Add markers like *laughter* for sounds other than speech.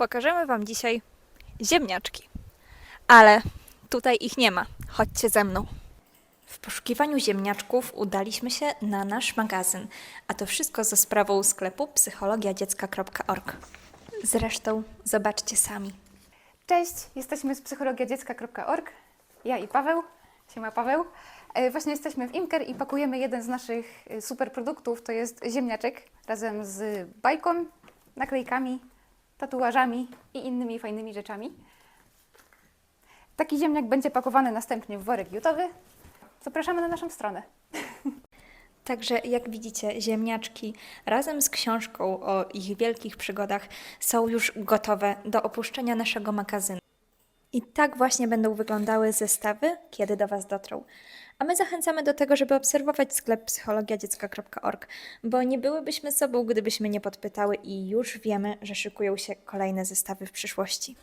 Pokażemy Wam dzisiaj ziemniaczki. Ale tutaj ich nie ma. Chodźcie ze mną. W poszukiwaniu ziemniaczków udaliśmy się na nasz magazyn, a to wszystko za sprawą sklepu psychologiadziecka.org. Zresztą zobaczcie sami. Cześć, jesteśmy z psychologiadziecka.org. Ja i Paweł. Siema Paweł. E, Właśnie jesteśmy w Imker i pakujemy jeden z naszych e, super produktów, to jest ziemniaczek razem z bajką, naklejkami, tatuażami i innymi fajnymi rzeczami. Taki ziemniak będzie pakowany następnie w worek jutowy. Zapraszamy na naszą stronę. *laughs* Także jak widzicie, ziemniaczki razem z książką o ich wielkich przygodach są już gotowe do opuszczenia naszego magazynu. I tak właśnie będą wyglądały zestawy, kiedy do Was dotrą. A my zachęcamy do tego, żeby obserwować sklep psychologiadziecka.org, bo nie byłybyśmy sobą, gdybyśmy nie podpytały i już wiemy, że szykują się kolejne zestawy w przyszłości.